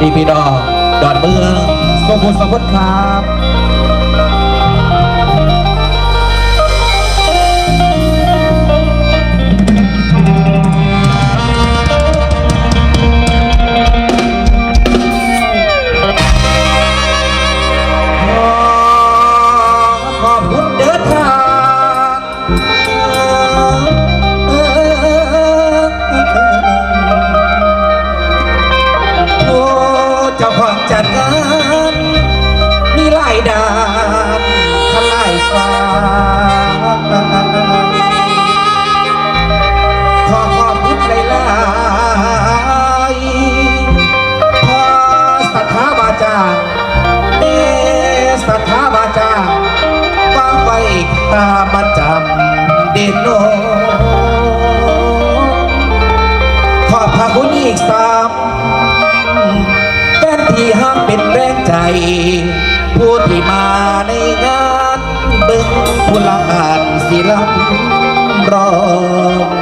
ดีพี่น้องดอนเมืองสมบูรณ์สมบูรณ์ครับ จัดงานมีหลายดานทลายฟ้าขอขอบคุณหลายๆพอสัทธาวาจาเอสัทธาวาจาฟังไว้ข้ามจำเด่นโนขอบพระคุณอีกสาม ที่ห้ามเป็นแรงใจ ผู้ที่มาในงาน เบึงผู้ละอ่านศิลำรอง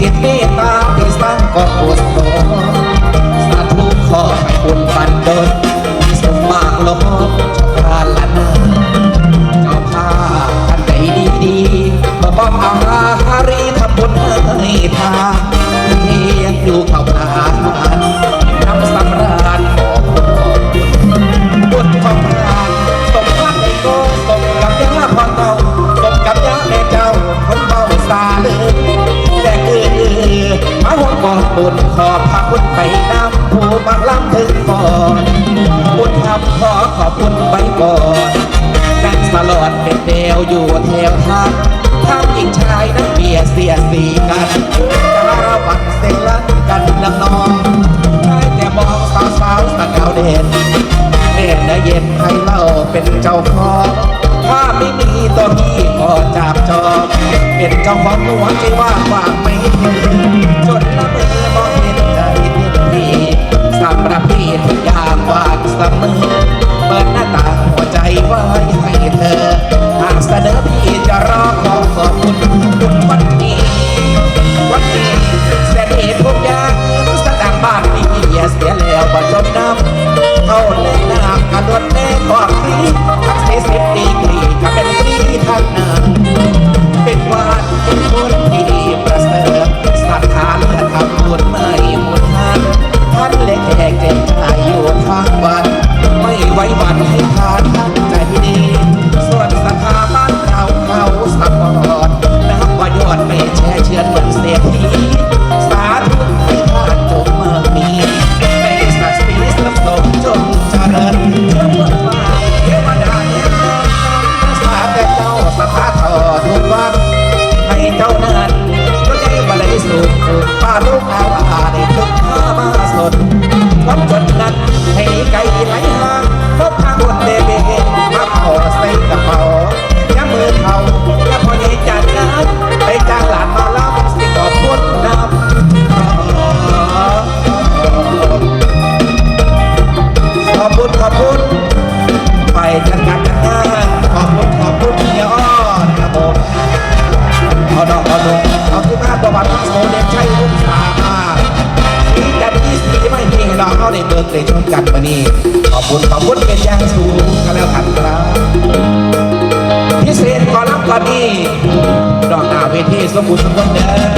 จิตเมตตา เป็นแนวอยู่แถวทางทางหญิงชายนั้นเบียดเสียดสีกันจะระวังเส้นลันกันน้ำนองได้แต่มองสาวสาวๆสกาวเด่นเด่นและเย็นให้เล่าเป็นเจ้าของถ้าไม่มีตัวพี่ก็จับจองเป็นเจ้าของหัวใจว่าว่างไม่ถึงจนละเมอมองเห็นใจเต็มที่สำหรับพี่ทุกอย่างว่างเสมอเปิดหน้าต่างหัวใจไว้ให้เธอำเสนอพี่จะรอขอขอบคุณคุณวันนี้ วันนี้สดแสนเหตุทุกอย่างสต่างบ้านนี้เสียแล้วบ่จมน้ำเท่าแหล่งน้ำกระโดดแม่คว Vamos no boné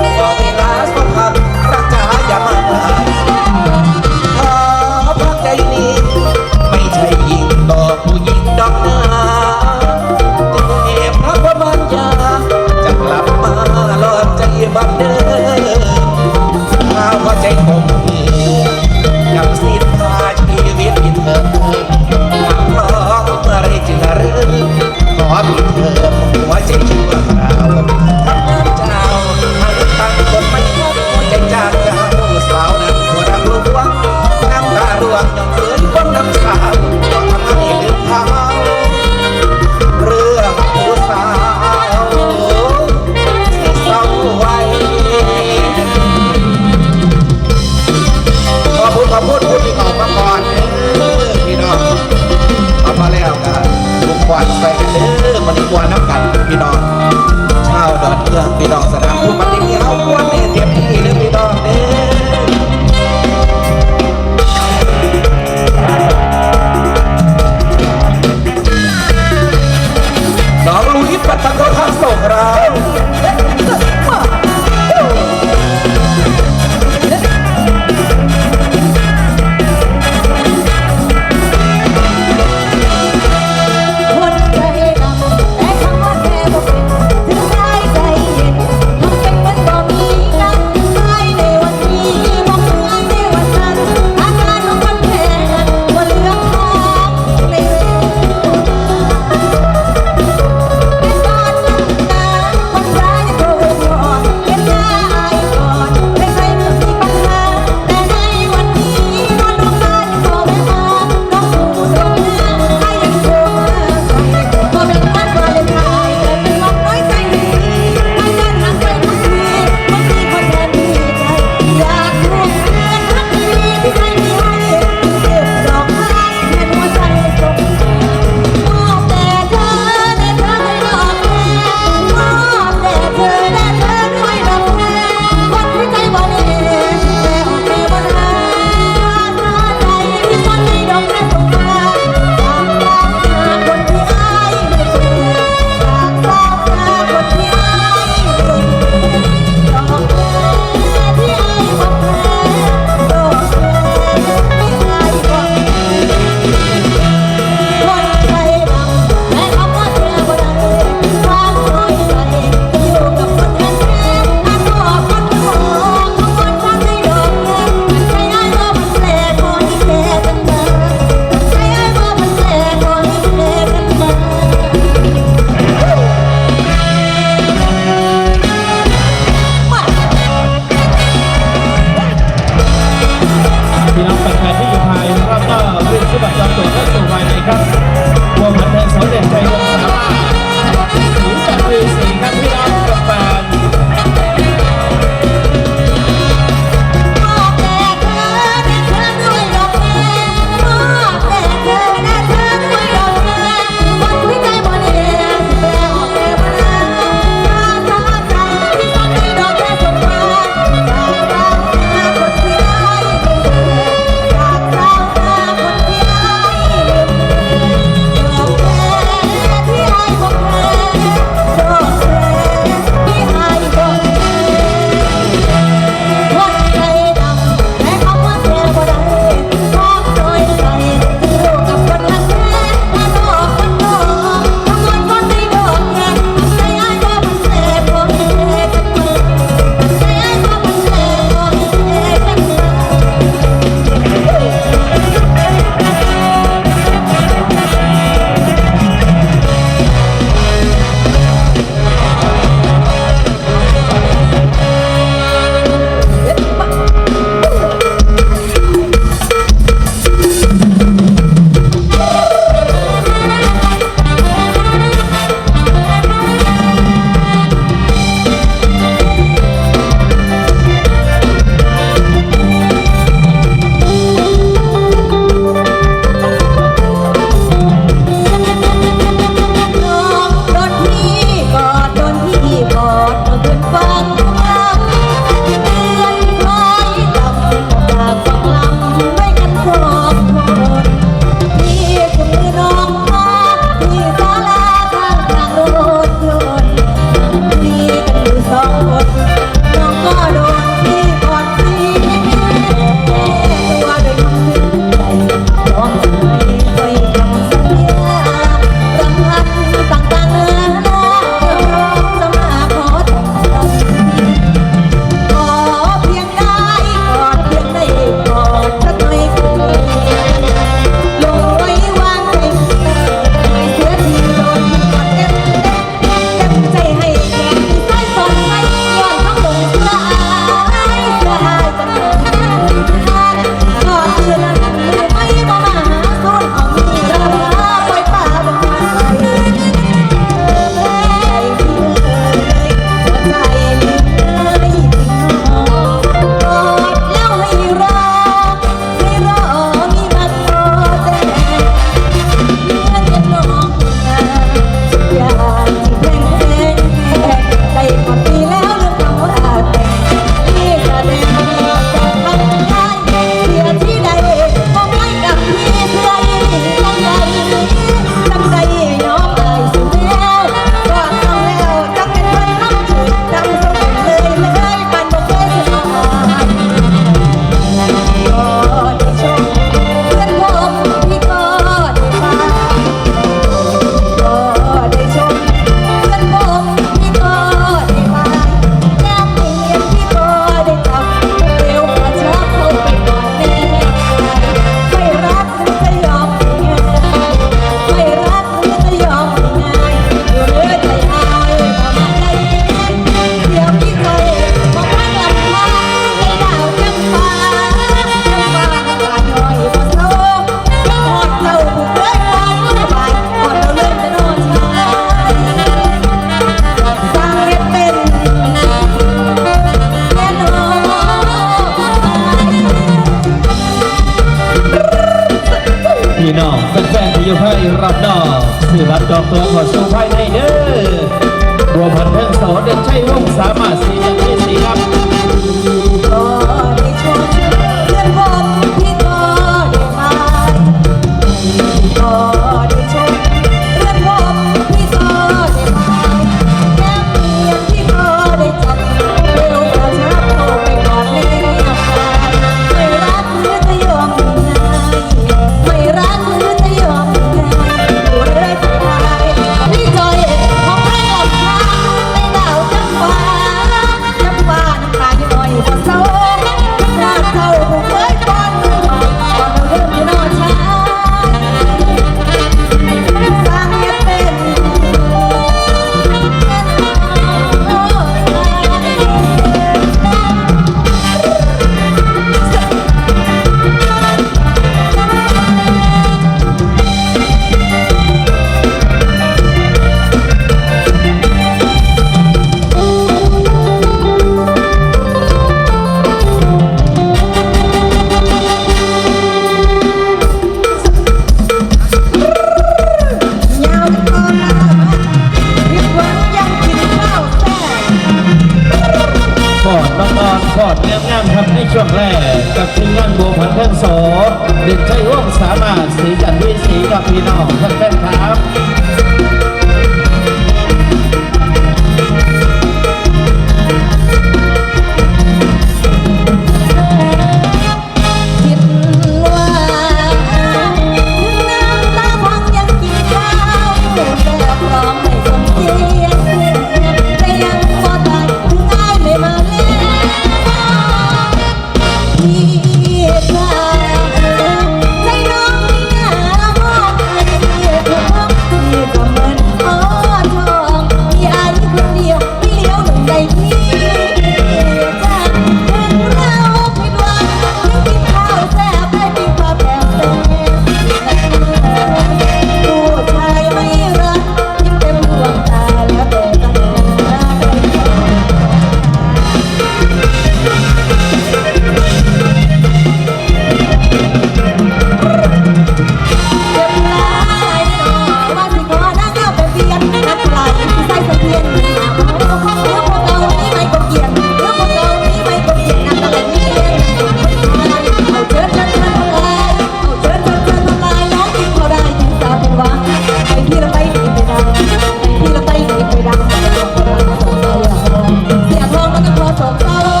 สบเศรา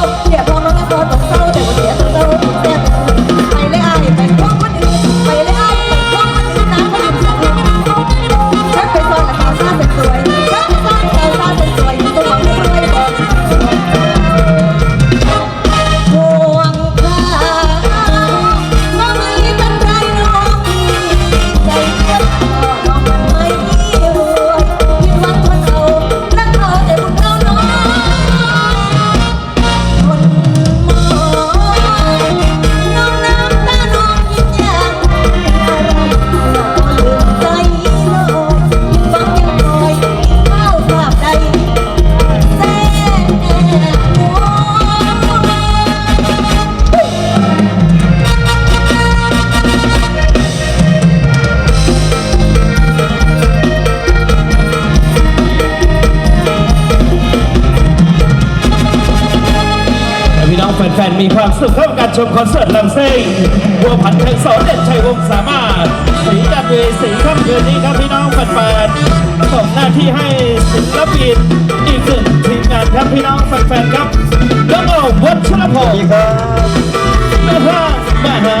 มคอนเสิร์ตลำเซ้งบัวผันเพลงสอนเด่นชัยวงสามารถ สีดำเวสีค่ำดือนนี้ครับพี่น้องแฟนๆส่งหน้าที่ให้ศิลปินอีกหนึ่งทีมงานครับพี่น้องแฟนๆครับแล้วก็วัชรพงศ์แม่ท่าแม่หา